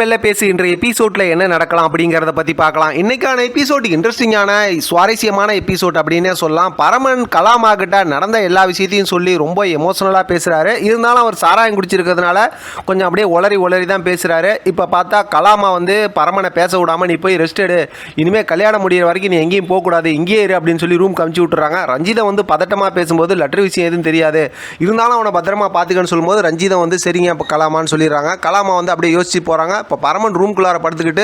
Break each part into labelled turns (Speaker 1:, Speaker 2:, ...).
Speaker 1: மெல்ல பேசு இன்றைய எபிசோட்ல என்ன நடக்கலாம் அப்படிங்கிறத பத்தி பார்க்கலாம். இன்னைக்கான எபிசோட் இன்ட்ரெஸ்டிங்கான சுவாரஸ்யமான எபிசோட் அப்படின்னே சொல்லலாம். பரமன் கலாமா கிட்ட நடந்த எல்லா விஷயத்தையும் சொல்லி ரொம்ப எமோஷனலா பேசுறாரு. இருந்தாலும் அவர் சாராயம் குடிச்சிருக்கிறதுனால கொஞ்சம் அப்படியே உளறி உளறி தான் பேசுறாரு. இப்போ பார்த்தா கலாமா வந்து பரமனை பேச விடாம நீ போய் ரெஸ்ட் எடு. இனிமே கல்யாணம் முடியிற வரைக்கும் நீ எங்கேயும் போகக்கூடாது. இங்கேயே இரு அப்படின்னு சொல்லி ரூம் கமிச்சு விட்டுறாங்க. ரஞ்சிதா வந்து பதட்டமா பேசும்போது லெட்டர் விஷயம் எதுவும் தெரியாது. இருந்தாலும் அவனை பத்திரமா பார்த்துக்கன்னு சொல்லும்போது ரஞ்சிதா வந்து சரிங்க இப்போ கலாமான்னு சொல்லிடுறாங்க. கலாமா வந்து அப்படியே யோசிச்சு போகிறாங்க இப்போ பரமன் ரூம்குள்ளார படுத்துக்கிட்டு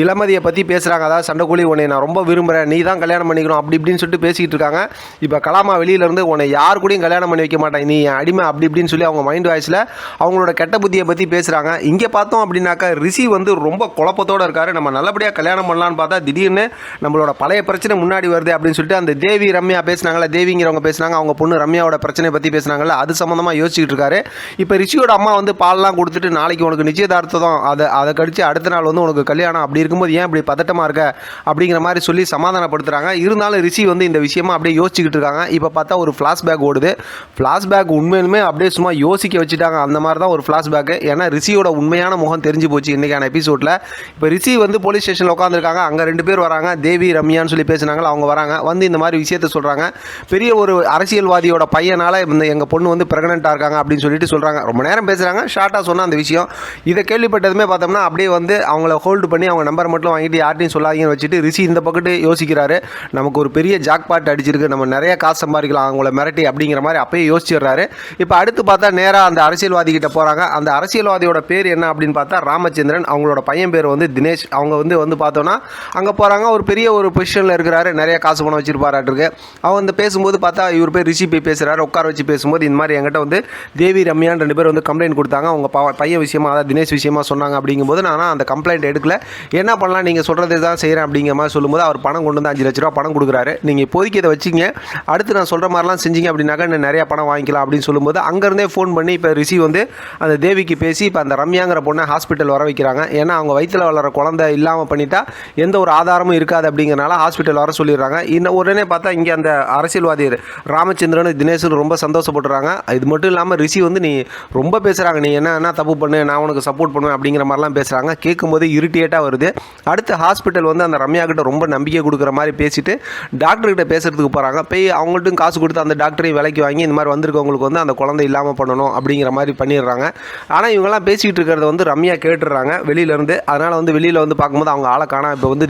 Speaker 1: இளமதியை பற்றி பேசுகிறாங்க அதாவது சண்டைக்கூலி உன்னை நான் ரொம்ப விரும்புகிறேன் நீ தான் கல்யாணம் பண்ணிக்கணும். அப்படி இப்படின்னு சொல்லிட்டு பேசிக்கிட்டு இருக்காங்க. இப்போ கலாமா வெளியிலேருந்து உன்னை யார் கூடயும் கல்யாணம் பண்ணி வைக்க மாட்டேன். நீ அடிமை அப்படி இப்படின்னு சொல்லி அவங்க மைண்ட் வாய்ஸில் அவங்களோட கெட்ட புத்தியை பற்றி பேசுகிறாங்க இங்கே பார்த்தோம் அப்படின்னாக்கா ரிஷி வந்து ரொம்ப குழப்பத்தோடு இருக்கார். நம்ம நல்லபடியாக கல்யாணம் பண்ணலான்னு பார்த்தா திடீர்னு நம்மளோட பழைய பிரச்சனை முன்னாடி வருது அப்படின்னு சொல்லிட்டு அந்த தேவி ரம்யா பேசினாங்களா தேவிங்கிறவங்க பேசுனாங்க. அவங்க பொண்ணு ரம்யாவோட பிரச்சனையை பற்றி பேசுனாங்கல்ல அது சம்மந்தமாக யோசிச்சுட்டு இருக்காரு. இப்போ ரிஷியோட அம்மா வந்து பால்லாம் கொடுத்துட்டு நாளைக்கு உனக்கு நிச்சயதார்த்தம் அதை அதை கடித்து அடுத்த நாள் வந்து உனக்கு கல்யாணம் அப்படி இருக்கும்போது ஏன் இப்படி பதட்டமாக இருக்க? அப்படிங்கிற மாதிரி சொல்லி சமாதானப்படுத்துகிறாங்க இருந்தாலும் ரிஷி வந்து இந்த விஷயமா அப்படியே யோசிச்சுக்கிட்டு இருக்காங்க. இப்போ பார்த்தா ஒரு ஃப்ளாஷ்பேக் ஓடுது. ஃப்ளாஷ்பேக் உண்மையிலுமே அப்படியே சும்மா யோசிக்க வச்சுட்டாங்க. அந்த மாதிரி தான் ஒரு ஃப்ளாஷ்பேக்கு ஏன்னா ரிஷியோட உண்மையான முகம் தெரிஞ்சு போச்சு இன்றைக்கான எபிசோடில் இப்போ ரிஷி வந்து போலீஸ் ஸ்டேஷனில் உட்காந்துருக்காங்க அங்கே ரெண்டு பேர் வராங்க. தேவி ரம்யான்னு சொல்லி பேசுனாங்களா அவங்க வராங்க. வந்து இந்த மாதிரி விஷயத்த சொல்கிறாங்க பெரிய ஒரு அரசியல்வாதியோட பையனால் இந்த எங்கள் பொண்ணு வந்து ப்ரெக்னெண்ட்டாக இருக்காங்க அப்படின்னு சொல்லிட்டு சொல்கிறாங்க ரொம்ப நேரம் பேசுகிறாங்க ஷார்ட்டாக சொன்ன அந்த விஷயம். இதை கேள்விப்பட்டதுமே பார்த்தோம்னா அப்படியே வந்து அவங்கள ஹோல்டு பண்ணி அவங்க நம்பர் மட்டும் வாங்கிட்டு யார்ட்டையும் சொல்லாதீங்கன்னு வச்சுட்டு ரிஷி இந்த பக்கத்து யோசிக்கிறாரு. நமக்கு ஒரு பெரிய ஜாக்பாட் அடிச்சிருக்கு. நம்ம நிறைய காசு சம்பாதிக்கலாம். அவங்கள மிரட்டி அப்படிங்கிற மாதிரி அப்பயே யோசிச்சிடுறாரு. இப்போ அடுத்து பார்த்தா நேராக அந்த அரசியல்வாதி கிட்ட போகிறாங்க அந்த அரசியல்வாதியோட பேர் என்ன அப்படின்னு பார்த்தா ராமச்சந்திரன். அவங்களோட பையன் பேர் வந்து தினேஷ். அவங்க வந்து வந்து பார்த்தோன்னா அங்கே போகிறாங்க ஒரு பெரிய ஒரு பொசிஷனில் இருக்கிறாரு. நிறைய காசு பணம் வச்சிருப்பாராட்டிருக்கு. அவங்க வந்து பேசும்போது பார்த்தா இவர் பேர் ரிஷி போய் பேசுகிறாரு உட்கார வச்சு பேசும்போது இந்த மாதிரி என்கிட்ட வந்து தேவி ரம்யான்னு ரெண்டு பேர் வந்து கம்ப்ளைண்ட் கொடுத்தாங்க. அவங்க ப- பையன் விஷயமா அதாவது தினேஷ் விஷயமா சொன்னாங்க அப்படிங்கும்போது நான் அந்த கம்ப்ளைண்ட் எடுக்கல. என்ன பண்ணலாம்? நீங்கள் சொல்கிறது தான் செய்கிறேன் அப்படிங்கிற மாதிரி சொல்லும்போது அவர் பணம் கொண்டு வந்து அஞ்சு லட்ச ரூபா பணம் கொடுக்குறாரு. நீங்கள் இப்போதைக்கு இதை வச்சிங்க அடுத்து நான் சொல்கிற மாதிரிலாம் செஞ்சீங்க அப்படின்னாக்கா இன்னும் நிறைய பணம் வாங்கிக்கலாம் அப்படின்னு சொல்லும்போது அங்கேருந்தே ஃபோன் பண்ணி இப்போ ரிஷி வந்து அந்த தேவிக்கு பேசி இப்போ அந்த ரம்யாங்கிற பொண்ணை ஹாஸ்பிட்டல் வர வைக்கிறாங்க. ஏன்னா அவங்க வயிற்றில் வளர குழந்தை இல்லாமல் பண்ணிட்டா எந்த ஒரு ஆதாரமும் இருக்காது அப்படிங்கிறனால ஹாஸ்பிட்டல் வர சொல்லிடுறாங்க. இன்னும் உடனே பார்த்தா இங்கே அந்த அரசியல்வாதி ராமச்சந்திரன் தினேஷன் ரொம்ப சந்தோஷப்படுறாங்க இது மட்டும் இல்லாமல் ரிஷி வந்து நீ ரொம்ப பேசுகிறாங்க நீ என்ன என்ன தப்பு பண்ணு? நான் உனக்கு சப்போர்ட் பண்ணுவேன் அப்படிங்கிற மாதிரிலாம் பேசுகிறாங்க கேட்கும்போது இரிட்டேட்டாக வருது. அடுத்து ஹாஸ்பிட்டல் வந்து அந்த ரம்யா கிட்ட ரொம்ப நம்பிக்கை கொடுக்குற மாதிரி பேசிட்டு டாக்டர்கிட்ட பேசுறதுக்கு போகிறாங்க போய் அவங்கள்ட்டும் காசு கொடுத்து அந்த டாக்டரையும் விலைக்கு வாங்கி இந்த மாதிரி வந்திருக்கவங்களுக்கு வந்து அந்த குழந்தை இல்லாமல் பண்ணணும் அப்படிங்கிற மாதிரி பண்ணிடுறாங்க. ஆனால் இவங்கெல்லாம் பேசிக்கிட்டு இருக்கிறத வந்து ரம்யா கேட்டுடுறாங்க வெளியிலேருந்து அதனால் வந்து வெளியில் வந்து பார்க்கும்போது அவங்க ஆளை காணா இப்போ வந்து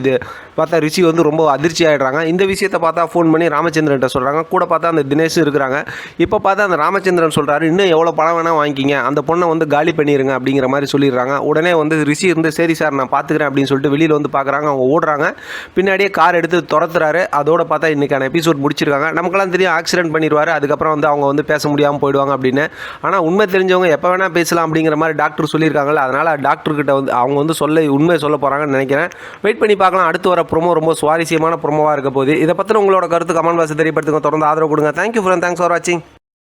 Speaker 1: பார்த்தா ரிஷி வந்து ரொம்ப அதிர்ச்சி ஆகிடுறாங்க இந்த விஷயத்தை பார்த்தா ஃபோன் பண்ணி ராமச்சந்திரன்ட்ட சொல்கிறாங்க கூட பார்த்தா அந்த தினேஷும் இருக்கிறாங்க. இப்போ பார்த்தா அந்த ராமச்சந்திரன் சொல்கிறாரு இன்னும் எவ்வளோ பணம் வேணால் வாங்கிக்கிங்க. அந்த பொண்ணை வந்து காலி பண்ணிடுங்க அப்படிங்கிற மாதிரி சொல்லிடுறாங்க. உடனே வந்து ரிஷி இருந்து சரி சார் நான் பார்த்துக்கிறேன் அப்படின்னு சொல்லிட்டு வெளியில் வந்து பார்க்குறாங்க அவங்க ஓடுறாங்க. பின்னாடியே கார் எடுத்து துரத்துறாரு. அதோட பார்த்தா இன்றைக்கான எபிசோட் முடிச்சிருக்காங்க. நமக்கெல்லாம் தெரியும் ஆக்சிடென்ட் பண்ணிடுவார் அதுக்கப்புறம் வந்து அவங்க வந்து பேச முடியாமல் போயிடுவாங்க அப்படின்னு. ஆனால் உண்மை தெரிஞ்சவங்க எப்போ வேணால் பேசலாம் அப்படிங்கிற மாதிரி டாக்டர் சொல்லியிருக்காங்கல்ல அதனால் டாக்டர்கிட்ட வந்து அவங்க வந்து சொல்ல உண்மையை சொல்ல போகிறாங்கன்னு நினைக்கிறேன். வெயிட் பண்ணி பார்க்கலாம். அடுத்து வர ப்ரொமோ ரொம்ப சுவாரஸ்யமான ப்ரொமோவாக இருக்க போகுது. இதை பற்றின உங்களோட கருத்து கமெண்ட் பாக்ஸ் தெரியப்படுத்துங்க. தொடர்ந்து ஆதரவு கொடுங்க. தேங்க்யூ ஃப்ரெண்ட் தேங்க்ஸ் ஃபார் வாட்சிங்